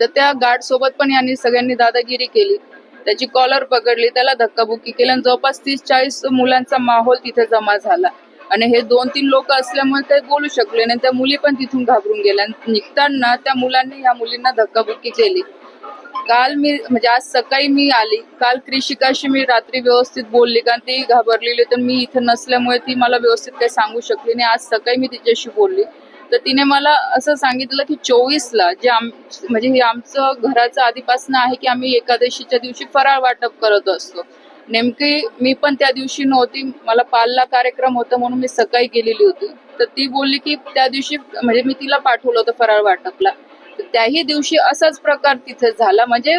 तर त्या गार्ड सोबत पण यांनी सगळ्यांनी दादागिरी केली. त्याची कॉलर पकडली त्याला धक्काबुक्की केली आणि जवळपास तीस चाळीस मुलांचा माहोल तिथे जमा झाला. आणि हे दोन तीन लोक असल्यामुळे ते बोलू शकले नाही त्या मुली पण तिथून घाबरून गेल्या. निघताना त्या मुलांनी ह्या मुलींना धक्काबुक्की केली. काल मी म्हणजे आज सकाळी मी आली. काल कृषिकाशी मी रात्री व्यवस्थित बोलली कारण ती घाबरलेली तर मी इथं नसल्यामुळे ती मला व्यवस्थित काही सांगू शकली नाही. आज सकाळी मी तिच्याशी बोलली. तर तिने मला असं सांगितलं की चोवीसला जे आम म्हणजे हे आमचं घराचं आधीपासून आहे की आम्ही एकादशीच्या दिवशी फराळ वाटप करत असतो. नेमकी मी पण त्या दिवशी नव्हती मला पालला कार्यक्रम होता म्हणून मी सकाळी गेलेली होती. तर ती बोलली की त्या दिवशी म्हणजे मी तिला पाठवलं होतं फराळ वाटपला. त्याही दिवशी असाच प्रकार तिथे झाला. म्हणजे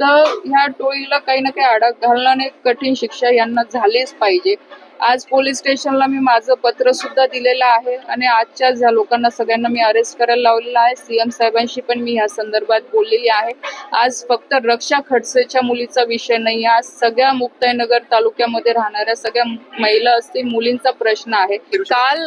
तर ह्या टोळीला काही ना काही आडा घालण्याने कठीण शिक्षा यांना झालीच पाहिजे. आज पोलीस स्टेशनला मी माझं पत्र सुद्धा दिलेलं आहे आणि आजच्या ज्या लोकांना सगळ्यांना मी अरेस्ट करायला लावलेलं आहे. सीएम साहेबांशी पण मी ह्या संदर्भात बोललेली आहे. आज फक्त रक्षा खडसेच्या मुलीचा विषय नाही आज सगळ्या मुक्ताईनगर तालुक्यामध्ये राहणाऱ्या सगळ्या महिला असतील मुलींचा प्रश्न आहे. काल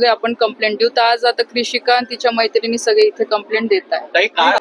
सगळे आपण कंप्लेंट देऊ. तर आज आता कृषिका आणि तिच्या मैत्रिणी सगळे इथे कंप्लेंट देत आहे ताई काय?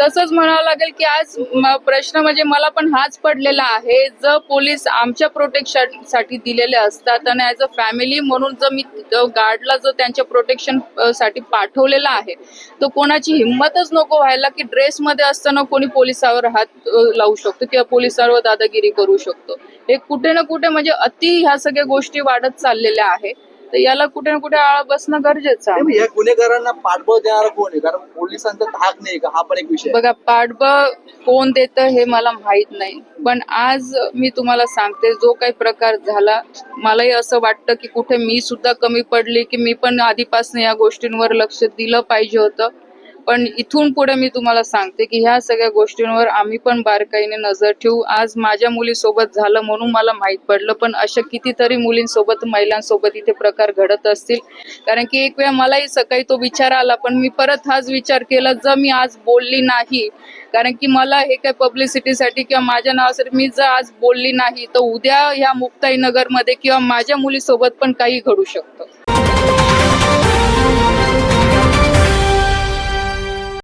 तसंच म्हणावं लागेल की आज म- प्रश्न म्हणजे मला पण हाच पडलेला आहे. जर पोलीस आमच्या प्रोटेक्शनसाठी दिलेले असतात आणि ऍज अ फॅमिली म्हणून जर मी गार्डला जर त्यांच्या प्रोटेक्शनसाठी पाठवलेला आहे तर कोणाची हिंमतच नको व्हायला की ड्रेसमध्ये असताना कोणी पोलिसावर हात अ, लावू शकतो किंवा पोलिसांवर दादागिरी करू शकतो. हे कुठे ना कुठे म्हणजे अति ह्या सगळ्या गोष्टी वाढत चाललेल्या आहे. तर याला कुठे ना कुठे आळा बसणं गरजेचं आहे. नाही, या गुन्हेगारांना पाठबळ देणारा कोण आहे? कारण पोलिसांचा धाक नाही का? हा पण एक विषय आहे. बघा पाठबळ कोण देतं हे मला माहीत नाही. पण आज मी तुम्हाला सांगते जो काही प्रकार झाला मलाही असं वाटतं की कुठे मी सुद्धा कमी पडली की मी पण आधीपासून या गोष्टींवर लक्ष दिलं पाहिजे होतं. पण इथून पुढे मी तुम्हाला सांगते की ह्या सगळ्या गोष्टींवर आम्ही पण बारकाईने नजर ठेवू. आज माझ्या मुलीसोबत झालं म्हणून मला माहीत पडलं पण अशा कितीतरी मुलींसोबत महिलांसोबत इथे प्रकार घडत असतील. कारण की एक वेळा मलाही सकाळी तो विचार आला पण मी परत हाच विचार केला जर मी आज बोलली नाही कारण की मला हे काय पब्लिसिटीसाठी किंवा माझ्या नावासाठी मी जर आज बोलली नाही तर उद्या ह्या मुक्ताई नगरमध्ये किंवा माझ्या मुलीसोबत पण काही घडू शकतं.